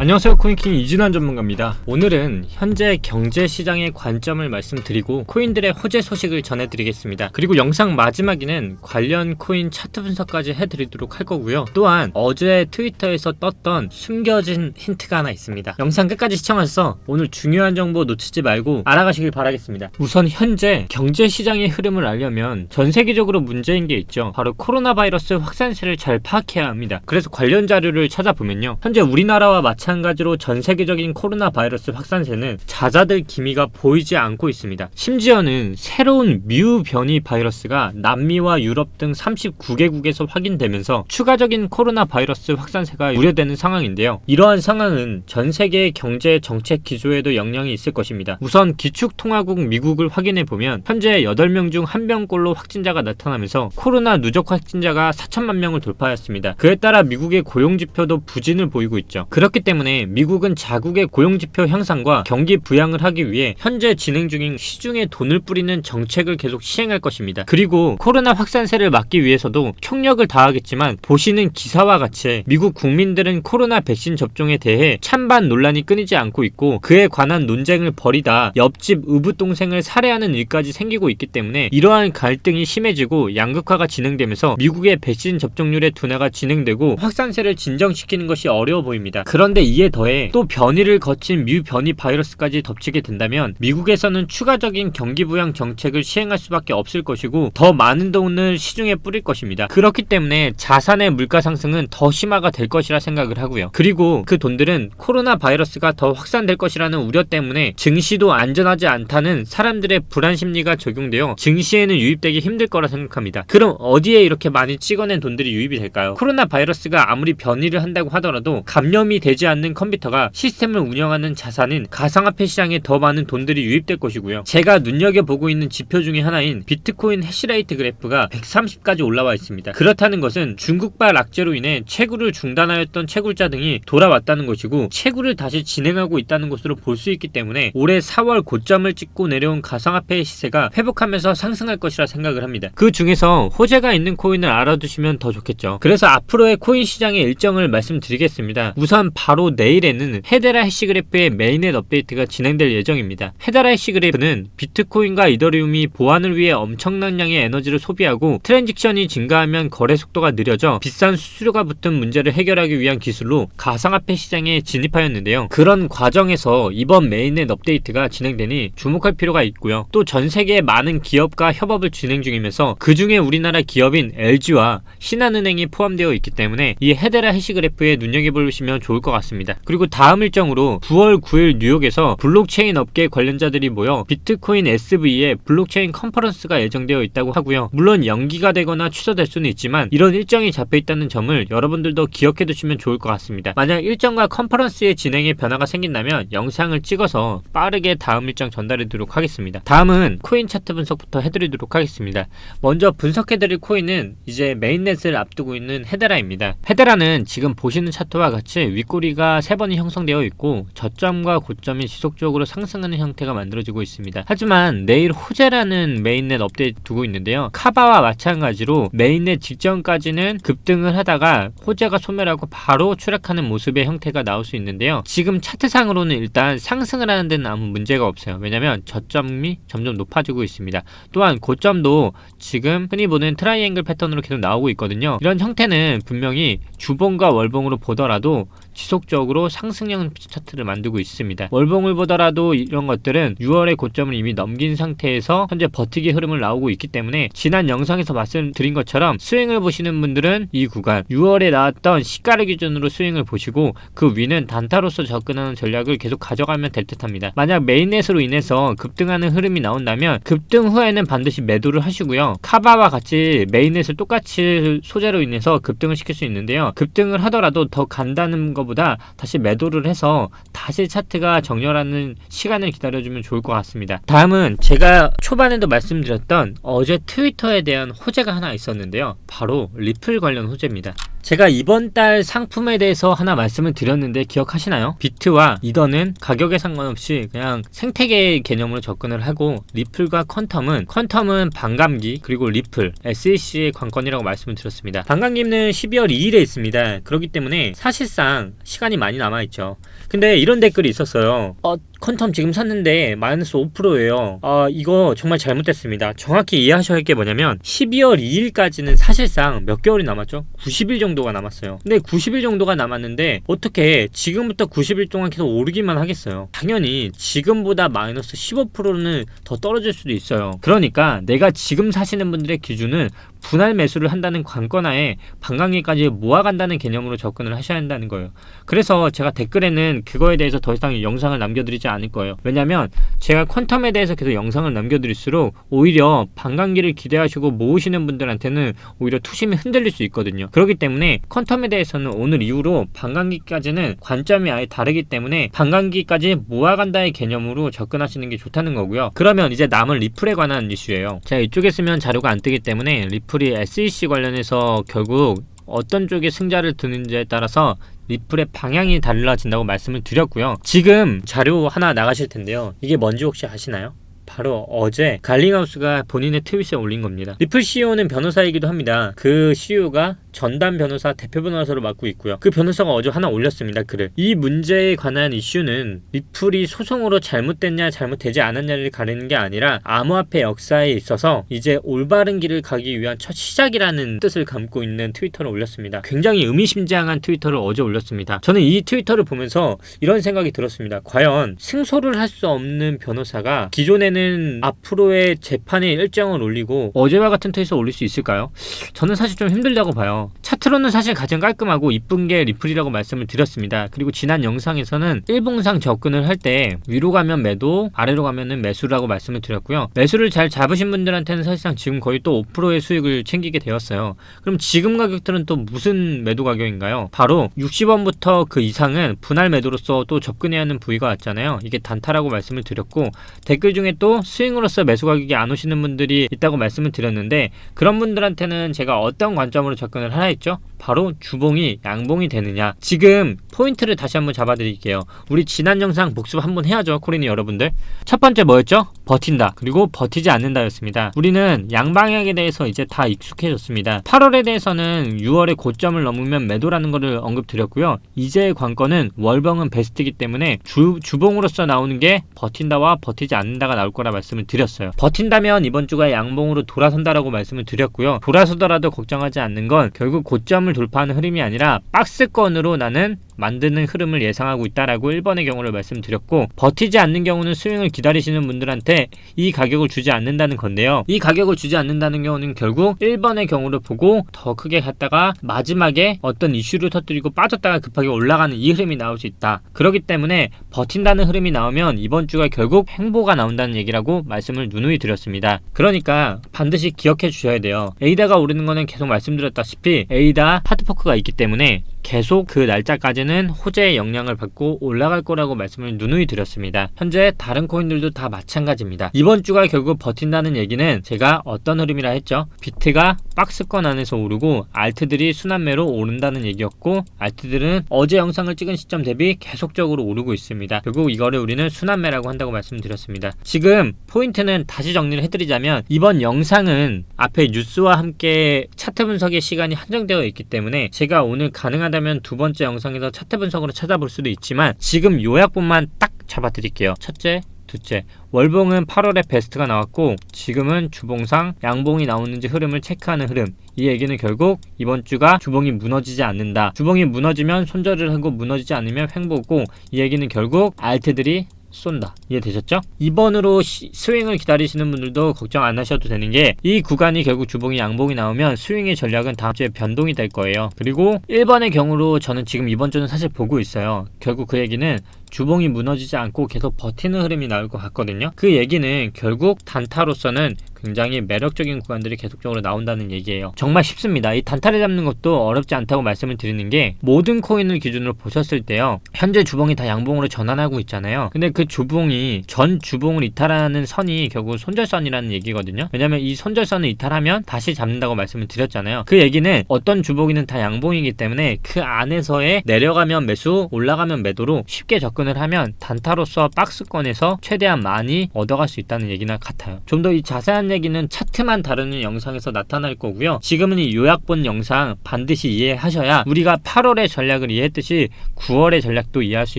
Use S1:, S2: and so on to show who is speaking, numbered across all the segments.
S1: 안녕하세요 코인킹 이진환 전문가입니다. 오늘은 현재 경제 시장의 관점을 말씀드리고 코인들의 호재 소식을 전해드리겠습니다. 그리고 영상 마지막에는 관련 코인 차트 분석까지 해드리도록 할 거고요. 또한 어제 트위터에서 떴던 숨겨진 힌트가 하나 있습니다. 영상 끝까지 시청하셔서 오늘 중요한 정보 놓치지 말고 알아가시길 바라겠습니다. 우선 현재 경제 시장의 흐름을 알려면 전 세계적으로 문제인 게 있죠. 바로 코로나 바이러스 확산세를 잘 파악해야 합니다. 그래서 관련 자료를 찾아보면요. 현재 우리나라와 마찬가지 로 전 세계적인 코로나 바이러스 확산세는 잦아들 기미가 보이지 않고 있습니다. 심지어는 새로운 뮤 변이 바이러스가 남미와 유럽 등 39개국에서 확인되면서 추가적인 코로나 바이러스 확산세가 우려되는 상황인데요. 이러한 상황은 전 세계의 경제 정책 기조에도 영향이 있을 것입니다. 우선 기축통화국 미국을 확인해 보면 현재 8명 중 1명꼴로 확진자가 나타나면서 코로나 누적 확진자가 4천만 명을 돌파했습니다. 그에 따라 미국의 고용 지표도 부진을 보이고 있죠. 그렇기 때문에 미국은 자국의 고용지표 향상과 경기 부양을 하기 위해 현재 진행 중인 시중에 돈을 뿌리는 정책을 계속 시행할 것입니다. 그리고 코로나 확산세를 막기 위해서도 총력을 다하겠지만 보시는 기사와 같이 미국 국민들은 코로나 백신 접종에 대해 찬반 논란이 끊이지 않고 있고 그에 관한 논쟁을 벌이다 옆집 의붓 동생을 살해하는 일까지 생기고 있기 때문에 이러한 갈등이 심해지고 양극화가 진행되면서 미국의 백신 접종률의 둔화가 진행되고 확산세를 진정시키는 것이 어려워 보입니다. 그런데 이에 더해 또 변이를 거친 뮤 변이 바이러스까지 덮치게 된다면 미국에서는 추가적인 경기 부양 정책을 시행할 수밖에 없을 것이고 더 많은 돈을 시중에 뿌릴 것입니다. 그렇기 때문에 자산의 물가 상승은 더 심화가 될 것이라 생각을 하고요. 그리고 그 돈들은 코로나 바이러스가 더 확산될 것이라는 우려 때문에 증시도 안전하지 않다는 사람들의 불안 심리가 적용되어 증시에는 유입되기 힘들 거라 생각합니다. 그럼 어디에 이렇게 많이 찍어낸 돈들이 유입이 될까요? 코로나 바이러스가 아무리 변이를 한다고 하더라도 감염이 되지 않는 컴퓨터가 시스템을 운영하는 자산인 가상화폐 시장에 더 많은 돈들이 유입될 것이고요. 제가 눈여겨보고 있는 지표 중에 하나인 비트코인 해시레이트 그래프가 130까지 올라와 있습니다. 그렇다는 것은 중국발 악재로 인해 채굴을 중단하였던 채굴자 등이 돌아왔다는 것이고 채굴을 다시 진행하고 있다는 것으로 볼 수 있기 때문에 올해 4월 고점을 찍고 내려온 가상화폐의 시세가 회복하면서 상승할 것이라 생각을 합니다. 그 중에서 호재가 있는 코인을 알아두시면 더 좋겠죠. 그래서 앞으로의 코인 시장의 일정을 말씀드리겠습니다. 우선 바로 내일에는 헤데라 해시 그래프의 메인넷 업데이트가 진행될 예정입니다. 헤데라 해시 그래프는 비트코인과 이더리움이 보안을 위해 엄청난 양의 에너지를 소비하고 트랜직션이 증가하면 거래 속도가 느려져 비싼 수수료가 붙은 문제를 해결하기 위한 기술로 가상화폐 시장에 진입하였는데요. 그런 과정에서 이번 메인넷 업데이트가 진행되니 주목할 필요가 있고요. 또 전 세계의 많은 기업과 협업을 진행 중이면서 그 중에 우리나라 기업인 LG와 신한은행이 포함되어 있기 때문에 이 헤데라 해시 그래프에 눈여겨보시면 좋을 것 같습니다. 그리고 다음 일정으로 9월 9일 뉴욕에서 블록체인 업계 관련자들이 모여 비트코인 SV의 블록체인 컨퍼런스가 예정되어 있다고 하고요. 물론 연기가 되거나 취소될 수는 있지만 이런 일정이 잡혀 있다는 점을 여러분들도 기억해 두시면 좋을 것 같습니다. 만약 일정과 컨퍼런스의 진행에 변화가 생긴다면 영상을 찍어서 빠르게 다음 일정 전달해드리도록 하겠습니다. 다음은 코인 차트 분석부터 해드리도록 하겠습니다. 먼저 분석해드릴 코인은 이제 메인넷을 앞두고 있는 헤데라입니다. 헤데라는 지금 보시는 차트와 같이 윗꼬리가 세 번이 형성되어 있고 저점과 고점이 지속적으로 상승하는 형태가 만들어지고 있습니다. 하지만 내일 호재라는 메인넷 업데이트 두고 있는데요. 카바와 마찬가지로 메인넷 직전까지는 급등을 하다가 호재가 소멸하고 바로 추락하는 모습의 형태가 나올 수 있는데요. 지금 차트상으로는 일단 상승을 하는 데는 아무 문제가 없어요. 왜냐면 저점이 점점 높아지고 있습니다. 또한 고점도 지금 흔히 보는 트라이앵글 패턴으로 계속 나오고 있거든요. 이런 형태는 분명히 주봉과 월봉으로 보더라도 지속적으로 상승형 차트를 만들고 있습니다. 월봉을 보더라도 이런 것들은 6월의 고점을 이미 넘긴 상태에서 현재 버티기 흐름을 나오고 있기 때문에 지난 영상에서 말씀드린 것처럼 스윙을 보시는 분들은 이 구간 6월에 나왔던 시가를 기준으로 스윙을 보시고 그 위는 단타로서 접근하는 전략을 계속 가져가면 될 듯합니다. 만약 메인넷으로 인해서 급등하는 흐름이 나온다면 급등 후에는 반드시 매도를 하시고요. 카바와 같이 메인넷을 똑같이 소재로 인해서 급등을 시킬 수 있는데요. 급등을 하더라도 더 간다는 것보다 다시 매도를 해서 다시 차트가 정렬하는 시간을 기다려주면 좋을 것 같습니다. 다음은 제가 초반에도 말씀드렸던 어제 트위터에 대한 호재가 하나 있었는데요. 바로 리플 관련 호재입니다. 제가 이번 달 상품에 대해서 하나 말씀을 드렸는데 기억하시나요? 비트와 이더는 가격에 상관없이 그냥 생태계 개념으로 접근을 하고 리플과 퀀텀은 퀀텀은 반감기 그리고 리플 SEC의 관건이라고 말씀을 드렸습니다. 반감기는 12월 2일에 있습니다. 그렇기 때문에 사실상 시간이 많이 남아있죠. 근데 이런 댓글이 있었어요. 어, 퀀텀 지금 샀는데 마이너스 5%예요. 아, 이거 정말 잘못됐습니다. 정확히 이해하셔야 할 게 뭐냐면 12월 2일까지는 사실상 몇 개월이 남았죠? 90일 정도가 남았어요. 근데 90일 정도가 남았는데 어떻게 지금부터 90일 동안 계속 오르기만 하겠어요? 당연히 지금보다 마이너스 15%는 더 떨어질 수도 있어요. 그러니까 내가 지금 사시는 분들의 기준은 분할 매수를 한다는 관건하에 반감기까지 모아간다는 개념으로 접근을 하셔야 한다는 거예요. 그래서 제가 댓글에는 그거에 대해서 더 이상 영상을 남겨드리지 않을 거예요. 왜냐면 제가 퀀텀에 대해서 계속 영상을 남겨드릴수록 오히려 반감기를 기대하시고 모으시는 분들한테는 오히려 투심이 흔들릴 수 있거든요. 그렇기 때문에 퀀텀에 대해서는 오늘 이후로 반감기까지는 관점이 아예 다르기 때문에 반감기까지 모아간다의 개념으로 접근하시는 게 좋다는 거고요. 그러면 이제 남은 리플에 관한 이슈예요. 제가 이쪽에 쓰면 자료가 안 뜨기 때문에 리플 이 SEC 관련해서 결국 어떤 쪽에 승자를 두는지에 따라서 리플의 방향이 달라진다고 말씀을 드렸고요. 지금 자료 하나 나가실 텐데요. 이게 뭔지 혹시 아시나요? 바로 어제 갈링하우스가 본인의 트윗에 올린 겁니다. 리플 CEO는 변호사이기도 합니다. 그 CEO가 전담 변호사, 대표 변호사로 맡고 있고요. 그 변호사가 어제 하나 올렸습니다. 글을. 이 문제에 관한 이슈는 리플이 소송으로 잘못됐냐, 잘못되지 않았냐를 가리는 게 아니라 암호화폐 역사에 있어서 이제 올바른 길을 가기 위한 첫 시작이라는 뜻을 담고 있는 트위터를 올렸습니다. 굉장히 의미심장한 트위터를 어제 올렸습니다. 저는 이 트위터를 보면서 이런 생각이 들었습니다. 과연 승소를 할 수 없는 변호사가 기존에는 앞으로의 재판의 일정을 올리고 어제와 같은 트윗을 올릴 수 있을까요? 저는 사실 좀 힘들다고 봐요. 차트로는 사실 가장 깔끔하고 이쁜 게 리플이라고 말씀을 드렸습니다. 그리고 지난 영상에서는 일봉상 접근을 할 때 위로 가면 매도, 아래로 가면은 매수라고 말씀을 드렸고요. 매수를 잘 잡으신 분들한테는 사실상 지금 거의 또 5%의 수익을 챙기게 되었어요. 그럼 지금 가격들은 또 무슨 매도 가격인가요? 바로 60원부터 그 이상은 분할 매도로서 또 접근해야 하는 부위가 왔잖아요. 이게 단타라고 말씀을 드렸고 댓글 중에 또 스윙으로서 매수 가격이 안 오시는 분들이 있다고 말씀을 드렸는데 그런 분들한테는 제가 어떤 관점으로 접근을 하라 했죠? 바로 주봉이 양봉이 되느냐. 지금 포인트를 다시 한번 잡아드릴게요. 우리 지난 영상 복습 한번 해야죠, 코리니 여러분들. 첫 번째 뭐였죠? 버틴다. 그리고 버티지 않는다였습니다. 우리는 양방향에 대해서 이제 다 익숙해졌습니다. 8월에 대해서는 6월의 고점을 넘으면 매도라는 것을 언급드렸고요. 이제의 관건은 월봉은 베스트이기 때문에 주, 주봉으로서 나오는 게 버틴다와 버티지 않는다가 나올 거라 말씀을 드렸어요. 버틴다면 이번 주가 양봉으로 돌아선다라고 말씀을 드렸고요. 돌아서더라도 걱정하지 않는 건 결국 고점을 돌파하는 흐름이 아니라 박스권으로 나는 만드는 흐름을 예상하고 있다라고 1번의 경우를 말씀드렸고 버티지 않는 경우는 스윙을 기다리시는 분들한테 이 가격을 주지 않는다는 건데요. 이 가격을 주지 않는다는 경우는 결국 1번의 경우를 보고 더 크게 갔다가 마지막에 어떤 이슈를 터뜨리고 빠졌다가 급하게 올라가는 이 흐름이 나올 수 있다. 그렇기 때문에 버틴다는 흐름이 나오면 이번 주가 결국 행보가 나온다는 얘기라고 말씀을 누누이 드렸습니다. 그러니까 반드시 기억해 주셔야 돼요. 에이다가 오르는 거는 계속 말씀드렸다시피 에이다 하드포크가 있기 때문에 계속 그 날짜까지는 호재의 영향을 받고 올라갈 거라고 말씀을 누누이 드렸습니다. 현재 다른 코인들도 다 마찬가지입니다. 이번 주가 결국 버틴다는 얘기는 제가 어떤 흐름이라 했죠? 비트가 박스권 안에서 오르고 알트들이 순환매로 오른다는 얘기였고 알트들은 어제 영상을 찍은 시점 대비 계속적으로 오르고 있습니다. 결국 이거를 우리는 순환매라고 한다고 말씀드렸습니다. 지금 포인트는 다시 정리를 해드리자면 이번 영상은 앞에 뉴스와 함께 차트 분석의 시간이 한정되어 있기 때문에 제가 오늘 가능하다면 두 번째 영상에서 차트 분석으로 찾아볼 수도 있지만 지금 요약본만 딱 잡아드릴게요. 첫째, 둘째, 월봉은 8월에 베스트가 나왔고 지금은 주봉상 양봉이 나오는지 흐름을 체크하는 흐름. 이 얘기는 결국 이번 주가 주봉이 무너지지 않는다. 주봉이 무너지면 손절을 하고 무너지지 않으면 횡보고 이 얘기는 결국 알트들이 쏜다. 이해되셨죠? 2번으로 시, 스윙을 기다리시는 분들도 걱정 안 하셔도 되는 게 이 구간이 결국 주봉이 양봉이 나오면 스윙의 전략은 다음 주에 변동이 될 거예요. 그리고 1번의 경우로 저는 지금 이번 주는 사실 보고 있어요. 결국 그 얘기는 주봉이 무너지지 않고 계속 버티는 흐름이 나올 것 같거든요. 그 얘기는 결국 단타로서는 굉장히 매력적인 구간들이 계속적으로 나온다는 얘기예요. 정말 쉽습니다. 이 단타를 잡는 것도 어렵지 않다고 말씀을 드리는 게 모든 코인을 기준으로 보셨을 때요. 현재 주봉이 다 양봉으로 전환하고 있잖아요. 근데 그 주봉이 전 주봉을 이탈하는 선이 결국 손절선이라는 얘기거든요. 왜냐면 이 손절선을 이탈하면 다시 잡는다고 말씀을 드렸잖아요. 그 얘기는 어떤 주봉이는 다 양봉이기 때문에 그 안에서의 내려가면 매수, 올라가면 매도로 쉽게 접근 을 하면 단타로서 박스권에서 최대한 많이 얻어갈 수 있다는 얘기나 같아요. 좀 더 이 자세한 얘기는 차트만 다루는 영상에서 나타날 거고요. 지금은 이 요약본 영상 반드시 이해하셔야 우리가 8월의 전략을 이해했듯이 9월의 전략도 이해할 수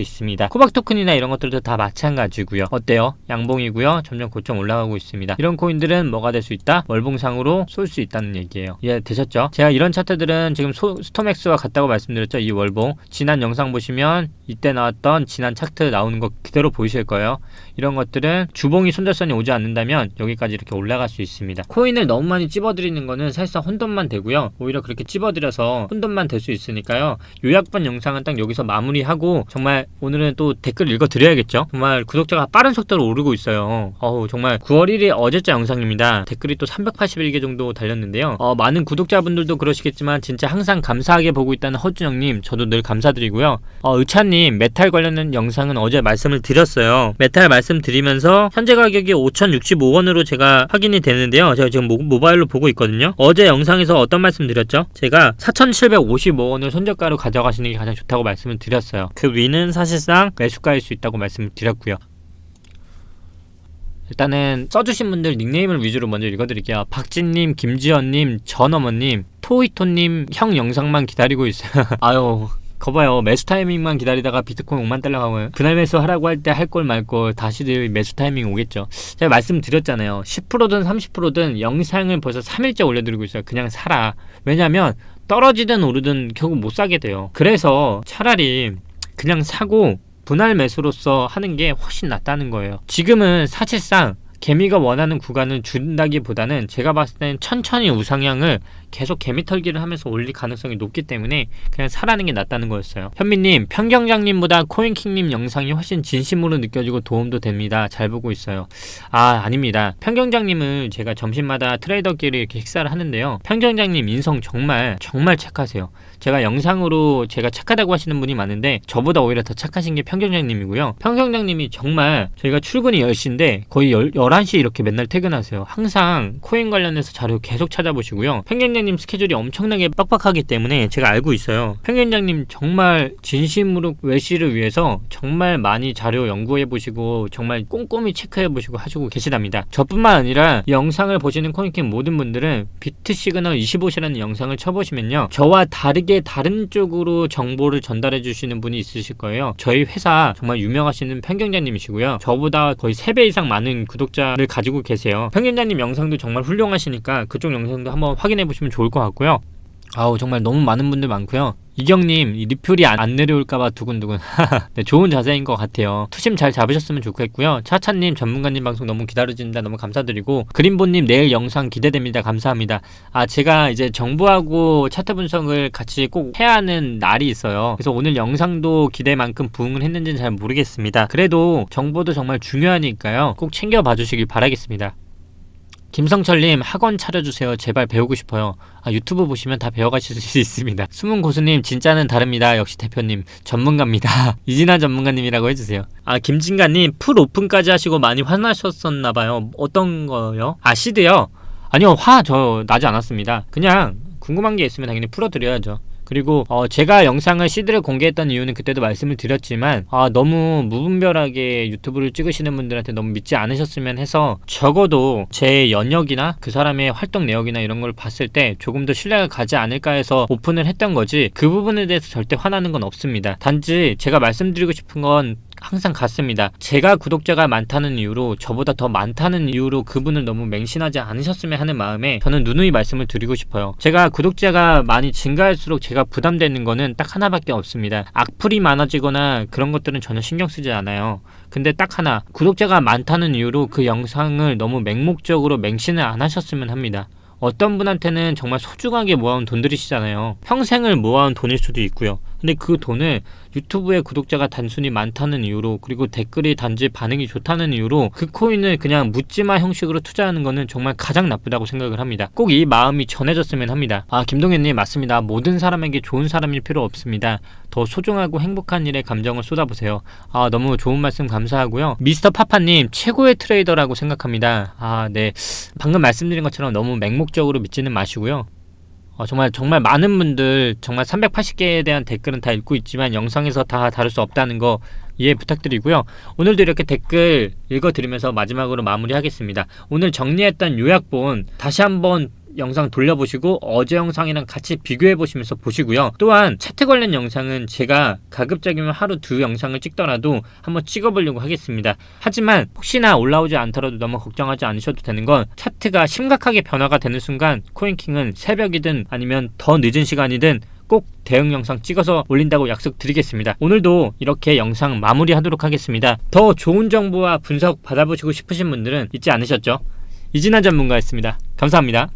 S1: 있습니다. 코박 토큰이나 이런 것들도 다 마찬가지고요. 어때요? 양봉이고요. 점점 고점 올라가고 있습니다. 이런 코인들은 뭐가 될 수 있다? 월봉상으로 쏠 수 있다는 얘기예요. 이해되셨죠? 제가 이런 차트들은 지금 소, 스톰엑스와 같다고 말씀드렸죠. 이 월봉. 지난 영상 보시면 이때 나왔던 지난 차트 나오는 거 그대로 보이실 거예요. 이런 것들은 주봉이 손절선이 오지 않는다면 여기까지 이렇게 올라갈 수 있습니다. 코인을 너무 많이 찝어드리는 거는 사실상 혼돈만 되고요. 오히려 그렇게 찝어드려서 혼돈만 될 수 있으니까요. 요약본 영상은 딱 여기서 마무리하고 정말 오늘은 또 댓글 읽어드려야겠죠. 정말 구독자가 빠른 속도로 오르고 있어요. 어우 정말 9월 1일 어제자 영상입니다. 댓글이 또 381개 정도 달렸는데요. 어, 많은 구독자분들도 그러시겠지만 진짜 항상 감사하게 보고 있다는 허준영님 저도 늘 감사드리고요. 어, 의찬님 메탈 관련된 영상은 어제 말씀을 드렸어요. 메탈 말 씀드리면서 현재 가격이 5,065원으로 제가 확인이 되는데요. 제가 지금 모, 모바일로 보고 있거든요. 어제 영상에서 어떤 말씀 드렸죠? 제가 4,755원을 손절가로 가져가시는 게 가장 좋다고 말씀을 드렸어요. 그 위는 사실상 매수가일 수 있다고 말씀을 드렸고요. 일단은 써주신 분들 닉네임을 위주로 먼저 읽어드릴게요. 박진님, 김지연님, 전어머님, 토이토님 형 영상만 기다리고 있어요. 아유 거봐요. 매수 타이밍만 기다리다가 비트코인 5만 달러 가면 그날 매수 하라고 할 때 할 걸 말 걸 다시들 매수 타이밍 오겠죠. 제가 말씀드렸잖아요. 10%든 30%든 영상을 벌써 3일째 올려드리고 있어요. 그냥 사라. 왜냐면 떨어지든 오르든 결국 못 사게 돼요. 그래서 차라리 그냥 사고 분할 매수로서 하는 게 훨씬 낫다는 거예요. 지금은 사실상 개미가 원하는 구간을 준다기보다는 제가 봤을 때는 천천히 우상향을 계속 개미 털기를 하면서 올릴 가능성이 높기 때문에 그냥 사라는 게 낫다는 거였어요. 현미님, 평경장님보다 코인킹님 영상이 훨씬 진심으로 느껴지고 도움도 됩니다. 잘 보고 있어요. 아, 아닙니다. 평경장님을 제가 점심마다 트레이더끼리 이렇게 식사를 하는데요. 평경장님 인성 정말 정말 착하세요. 제가 영상으로 제가 착하다고 하시는 분이 많은데 저보다 오히려 더 착하신 게 평경장님이고요. 평경장님이 정말 저희가 출근이 10시인데 거의 10, 11시 이렇게 맨날 퇴근하세요. 항상 코인 관련해서 자료 계속 찾아보시고요. 평경장 님 스케줄이 엄청나게 빡빡하기 때문에 제가 알고 있어요. 평경장님 정말 진심으로 외시를 위해서 정말 많이 자료 연구해 보시고 정말 꼼꼼히 체크해 보시고 하시고 계시답니다. 저뿐만 아니라 이 영상을 보시는 코인킹 모든 분들은 비트 시그널 25시라는 영상을 쳐보시면요. 저와 다르게 다른 쪽으로 정보를 전달해 주시는 분이 있으실 거예요. 저희 회사 정말 유명하시는 평경장님이시고요. 저보다 거의 3배 이상 많은 구독자를 가지고 계세요. 평경장님 영상도 정말 훌륭하시니까 그쪽 영상도 한번 확인해 보시면 좋을 것 같고요. 아우 정말 너무 많은 분들 많고요. 이경님 이 리플이 안, 안 내려올까봐 두근두근. 네, 좋은 자세인 것 같아요. 투심 잘 잡으셨으면 좋겠고요. 차차님 전문가님 방송 너무 기다려진다 너무 감사드리고 그린보님 내일 영상 기대됩니다. 감사합니다. 아 제가 이제 정부하고 차트 분석을 같이 꼭 해야 하는 날이 있어요. 그래서 오늘 영상도 기대만큼 부응을 했는지는 잘 모르겠습니다. 그래도 정보도 정말 중요하니까요. 꼭 챙겨봐 주시길 바라겠습니다 김성철님 학원 차려주세요. 제발 배우고 싶어요. 아, 유튜브 보시면 다 배워가실 수 있습니다. 숨은 고수님 진짜는 다릅니다. 역시 대표님 전문가입니다. 이진아 전문가님이라고 해주세요. 아 김진가님 풀 오픈까지 하시고 많이 화나셨었나봐요. 어떤 거요? 아 시드요? 아니요 화 저 나지 않았습니다. 그냥 궁금한 게 있으면 당연히 풀어드려야죠. 그리고 어 제가 영상을 시드를 공개했던 이유는 그때도 말씀을 드렸지만 아 너무 무분별하게 유튜브를 찍으시는 분들한테 너무 믿지 않으셨으면 해서 적어도 제 연역이나 그 사람의 활동 내역이나 이런 걸 봤을 때 조금 더 신뢰가 가지 않을까 해서 오픈을 했던 거지 그 부분에 대해서 절대 화나는 건 없습니다. 단지 제가 말씀드리고 싶은 건 항상 같습니다. 제가 구독자가 많다는 이유로 저보다 더 많다는 이유로 그분을 너무 맹신하지 않으셨으면 하는 마음에 저는 누누이 말씀을 드리고 싶어요. 제가 구독자가 많이 증가할수록 제가 부담되는 거는 딱 하나밖에 없습니다. 악플이 많아지거나 그런 것들은 전혀 신경 쓰지 않아요. 근데 딱 하나 구독자가 많다는 이유로 그 영상을 너무 맹목적으로 맹신을 안 하셨으면 합니다. 어떤 분한테는 정말 소중하게 모아온 돈들이시잖아요. 평생을 모아온 돈일 수도 있고요. 근데 그 돈을 유튜브의 구독자가 단순히 많다는 이유로 그리고 댓글이 단지 반응이 좋다는 이유로 그 코인을 그냥 묻지마 형식으로 투자하는 거는 정말 가장 나쁘다고 생각을 합니다. 꼭 이 마음이 전해졌으면 합니다. 아 김동현님 맞습니다. 모든 사람에게 좋은 사람일 필요 없습니다. 더 소중하고 행복한 일에 감정을 쏟아보세요. 아 너무 좋은 말씀 감사하고요. 미스터 파파님 최고의 트레이더라고 생각합니다. 아 네. 방금 말씀드린 것처럼 너무 맹목적으로 믿지는 마시고요. 어, 정말 정말 많은 분들 정말 380개에 대한 댓글은 다 읽고 있지만 영상에서 다 다룰 수 없다는 거 이해 부탁드리고요. 오늘도 이렇게 댓글 읽어드리면서 마지막으로 마무리하겠습니다. 오늘 정리했던 요약본 다시 한번 영상 돌려보시고 어제 영상이랑 같이 비교해 보시면서 보시고요. 또한 차트 관련 영상은 제가 가급적이면 하루 두 영상을 찍더라도 한번 찍어보려고 하겠습니다. 하지만 혹시나 올라오지 않더라도 너무 걱정하지 않으셔도 되는 건 차트가 심각하게 변화가 되는 순간 코인킹은 새벽이든 아니면 더 늦은 시간이든 꼭 대응 영상 찍어서 올린다고 약속드리겠습니다. 오늘도 이렇게 영상 마무리하도록 하겠습니다. 더 좋은 정보와 분석 받아보시고 싶으신 분들은 잊지 않으셨죠? 이진환 전문가였습니다. 감사합니다.